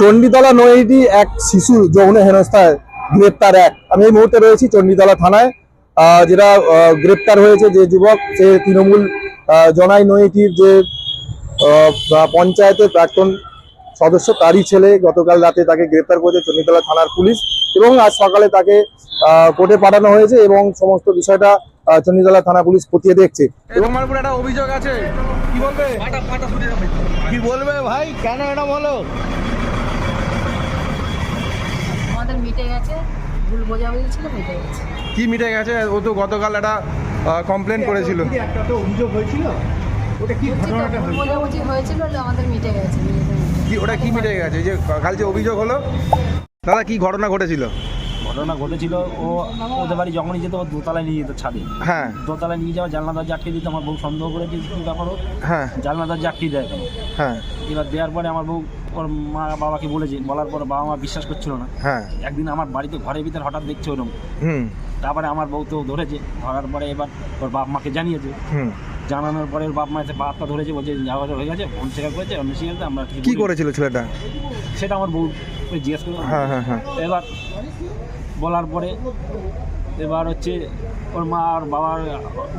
চণ্ডীতলা নৈহাটি এক শিশু যৌন হেনস্থায় গ্রেপ্তার এক। আমি এই মুহূর্তে রয়েছি চণ্ডীতলা থানায় আহ, যেটা গ্রেপ্তার হয়েছে যে যুবক সে তৃণমূল জনাই নৈহাটির যে পঞ্চায়েতের প্রাক্তন সদস্য তারই ছেলে গতকাল রাতে তাকে গ্রেপ্তার করেছে চণ্ডীতলা থানার পুলিশ এবং আজ সকালে তাকে আহ, কোর্টে পাঠানো হয়েছে এবং সমস্ত বিষয়টা চণ্ডীতলা থানা পুলিশ খতিয়ে দেখছে। তোমার উপর একটা অভিযোগ আছে। কি বলবে? কি বলবে ভাই? কেন এটা বলো মিটে গেছে ভুল বোঝাবুঝি ছিল মিটে গেছে। কি মিটে গেছে? ও তো গতকাল একটা কমপ্লেন করেছিল। একটা তো অভিযোগ হয়েছিল? ওটা কি ঘটনাটা হয়েছিল? বোঝাবুঝি হয়েছিল যে আমাদের মিটে গেছে কি ওটা কি মিটে গেছে? যে কাল যে অভিযোগ হলো দাদা কি ঘটনা ঘটেছিল? ঘটনা ঘটেছিল ও ওদের বাড়ি যখনই যেত ও দোতলায় নিয়ে যেত ছাদে। হ্যাঁ। দোতলায় নিয়ে যাওয়া জানলা দরজা আটকে দিত আমার বউ সন্দেহ করেছে কি ব্যাপার ও? হ্যাঁ। জানলা দরজা আটকে দেয় হ্যাঁ। এবার দেওয়ার পরে আমার বউ ওর মা বাবাকে বলেছে বলার পর বাবা মা বিশ্বাস করছিল না। হ্যাঁ। একদিন আমার বাড়িতে ঘরের ভিতরে হঠাৎ দেখছে ওরকম হুম। তারপরে আমার বউ তো ধরেছে ধরার পরে এবার ওর বাপ মাকে জানিয়েছে। হুম। জানানোর পরে ওর বাপ মা এসে বাপটা ধরেছে বলছে যাওয়া হয়ে গেছে ফোন শেখার করেছে অন্য শিখেছে আমরা কি করেছিল ছেলেটা? সেটা আমার বউ জিজ্ঞেস করে হ্যাঁ হ্যাঁ হ্যাঁ। এবার বলার পরে এবার হচ্ছে ওর মা আর বাবা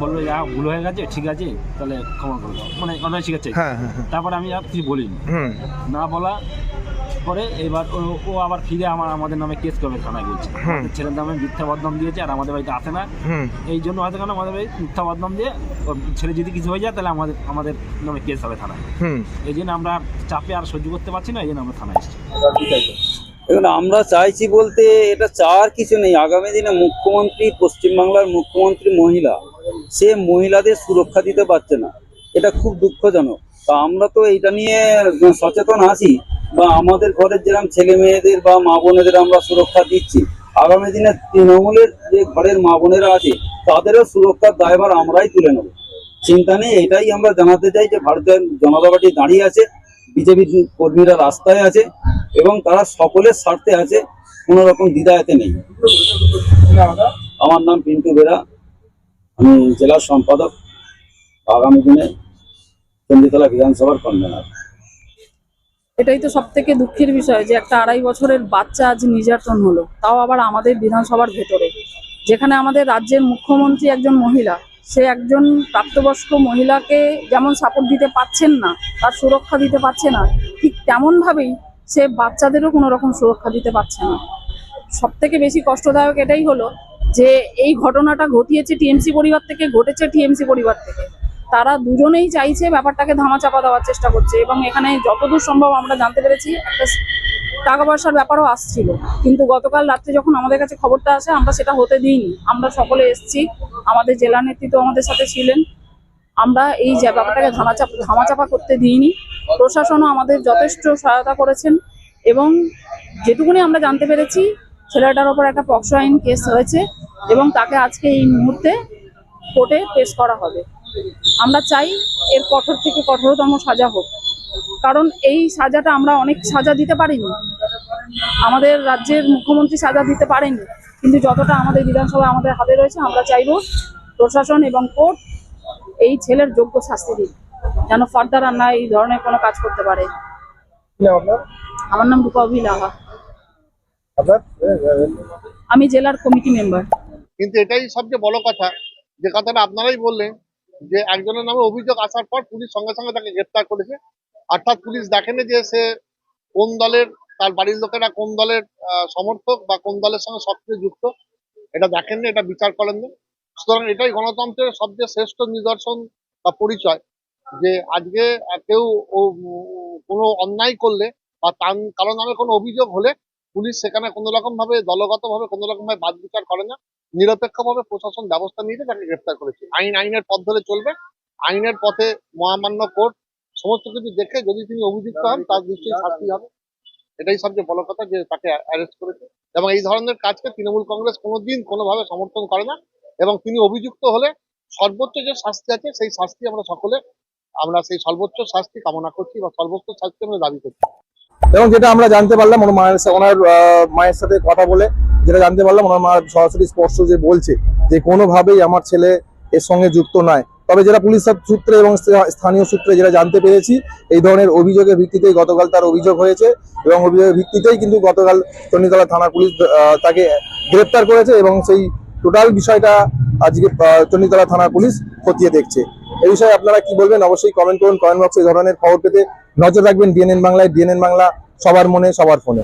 বলল যা ভুল হয়ে গেছে ঠিক আছে তাহলে ক্ষমা করে দাও। মানে অন্যায় শিখাচ্ছে হ্যাঁ হ্যাঁ হ্যাঁ। তারপরে আমি আর কিছু বলিনি। না বলা পরে এবার ও ও আবার ফিরে আমার আমাদের নামে কেস করবে থানায় বলছে ছেলের নামে মিথ্যা বদনাম দিয়েছে আর আমাদের বাড়িতে আসে না। এই জন্য হয়তো কেন আমাদের বাড়ি মিথ্যা বদনাম দিয়ে ওর ছেলে যদি কিছু হয়ে যায় তাহলে আমাদের আমাদের নামে কেস হবে থানায়। এই জন্য আমরা আর চাপে আর সহ্য করতে পারছি না এই জন্য আমরা থানায় এসেছি। দেখুন, আমরা চাইছি বলতে এটা চাওয়ার কিছু নেই। আগামী দিনে মুখ্যমন্ত্রী, পশ্চিমবাংলার মুখ্যমন্ত্রী মহিলা, সে মহিলাদের সুরক্ষা দিতে পারছে না। এটা খুব দুঃখজনক। তা আমরা তো এটা নিয়ে সচেতন আছি বা আমাদের ঘরের যেরকম ছেলে মেয়েদের বা মা বোনেদের আমরা সুরক্ষা দিচ্ছি, আগামী দিনে তৃণমূলের যে ঘরের মা বোনেরা আছে, তাদেরও সুরক্ষার দায়ভার আমরাই তুলে নেব। চিন্তা নেই, এটাই আমরা জানাতে চাই যে ভারতের জনতা পার্টি দাঁড়িয়ে আছে, বিজেপি কর্মীরা রাস্তায় আছে এবং তারা সকলের স্বার্থে আছে, কোনো রকম দ্বিধায়তে নেই। আমার নাম পিন্টু বেরা, আমি জেলার সম্পাদক, আগামী দিনে চণ্ডীতলা বিধানসভার কনভেনার। এটাই তো সব থেকে দুঃখের বিষয় যে একটা আড়াই বছরের বাচ্চা আজ নির্যাতন হলো, তাও আবার আমাদের বিধানসভার ভেতরে। যেখানে আমাদের রাজ্যের মুখ্যমন্ত্রী একজন মহিলা, সে একজন প্রাপ্তবয়স্ক মহিলাকে যেমন সাপোর্ট দিতে পারছেন না, তার সুরক্ষা দিতে পারছে না, ঠিক তেমনভাবেই সে বাচ্চাদেরও কোনো রকম সুরক্ষা দিতে পারছে না। সব থেকে বেশি কষ্টদায়ক এটাই হলো যে এই ঘটনাটা ঘটিয়েছে টিএমসি পরিবার থেকে, ঘটেছে টিএমসি পরিবার থেকে। তারা দুজনেই চাইছে ব্যাপারটাকে ধামাচাপা দেওয়ার চেষ্টা করছে এবং এখানে যতদূর সম্ভব আমরা জানতে পেরেছি, একটা টাকা পয়সার ব্যাপারও আসছিল। কিন্তু গতকাল রাত্রে যখন আমাদের কাছে খবরটা আসে, আমরা সেটা হতে দিইনি। আমরা সকলে এসেছি, আমাদের জেলা নেতৃত্ব আমাদের সাথে ছিলেন। আমরা এই ব্যাপারটাকে ধামাচাপা ধামাচাপা করতে দিইনি। প্রশাসনও আমাদের যথেষ্ট সহায়তা করেছেন এবং যেটুকুনি আমরা জানতে পেরেছি, ছেলেটার ওপর একটা পক্সো আইন কেস হয়েছে এবং তাকে আজকে এই মুহূর্তে কোর্টে পেশ করা হবে। আমরা চাই এর কঠোর থেকে কঠোরতম সাজা হোক। কারণ এই সাজাটা আমরা অনেক সাজা দিতে পারিনি। আমাদের রাজ্যের মুখ্যমন্ত্রী সাজা দিতে পারেনি। কিন্তু যতটা আমাদের বিধানসভা আমাদের হাতে রয়েছে, আমরা চাইব প্রশাসন এবং কোর্ট এই ছেলের যোগ্য শাস্তি দিন যেন ফার্দার আর না এই ধরনের কোনো কাজ করতে পারে। আমার নাম রূপাভি লাহা আমি জেলার কমিটি মেম্বার। কিন্তু এটাই সবচেয়ে বড় কথা। যে কথাটা আপনারাই বললেন যে একজনের নামে অভিযোগ আসার পর পুলিশ সঙ্গে সঙ্গে তাকে গ্রেপ্তার করেছে। অর্থাৎ পুলিশ দেখেনি যে সে কোন দলের তার বাড়ির লোকেরা কোন দলের সমর্থক বা কোন দলের সঙ্গে সক্রিয় যুক্ত। এটা দেখেননি এটা বিচার করেননি। সুতরাং এটাই গণতন্ত্রের সবচেয়ে শ্রেষ্ঠ নিদর্শন বা পরিচয়। যে আজকে কেউ কোনো অন্যায় করলে বা তার কারও নামে কোনো অভিযোগ হলে পুলিশ সেখানে কোনো রকম ভাবে দলগত ভাবে কোনো রকম ভাবে বাদ বিচার করে না। নিরপেক্ষভাবে প্রশাসন ব্যবস্থা নিয়েছে তাকে গ্রেফতার করেছে। আইন, আইনের পথ ধরে চলবে। আইনের পথে মহামান্য কোর্ট সমস্ত কিছু দেখে যদি তিনি অভিযুক্ত হন, তার নিশ্চয়ই শাস্তি হবে। এটাই সবচেয়ে বড় কথা যে তাকে অ্যারেস্ট করেছে। এবং এই ধরনের কাজকে তৃণমূল কংগ্রেস কোনোদিন কোনোভাবে সমর্থন করে না। এবং তিনি অভিযুক্ত হলে সর্বোচ্চ যে শাস্তি আছে, সেই শাস্তি আমরা সকলে আমরা সেই সর্বোচ্চ শাস্তি কামনা করছি বা সর্বোচ্চ শাস্তি আমরা দাবি করছি। এবং যেটা আমরা জানতে পারলাম ওনার ওনার মায়ের সাথে কথা বলে যেটা জানতে পারলাম ওনার মা সরাসরি স্পষ্ট যে বলছে যে কোনোভাবেই আমার ছেলে এর সঙ্গে যুক্ত নয়। তবে যেটা পুলিশ সূত্রে এবং স্থানীয় সূত্রে যেটা জানতে পেরেছি, এই ধরনের অভিযোগের ভিত্তিতেই গতকাল তার অভিযোগ হয়েছে এবং অভিযোগের ভিত্তিতেই কিন্তু গতকাল চণ্ডীতলা থানা পুলিশ তাকে গ্রেপ্তার করেছে এবং সেই টোটাল বিষয়টা আজকে চণ্ডীতলা থানা পুলিশ খতিয়ে দেখছে। এই বিষয়ে আপনারা কি বলবেন? অবশ্যই কমেন্ট করুন। কমেন্ট বক্সে ধরনের খবর পেতে নজর রাখবেন। ডিএনএন বাংলায় ডিএনএন বাংলা, সবার মনে, সবার ফোনে।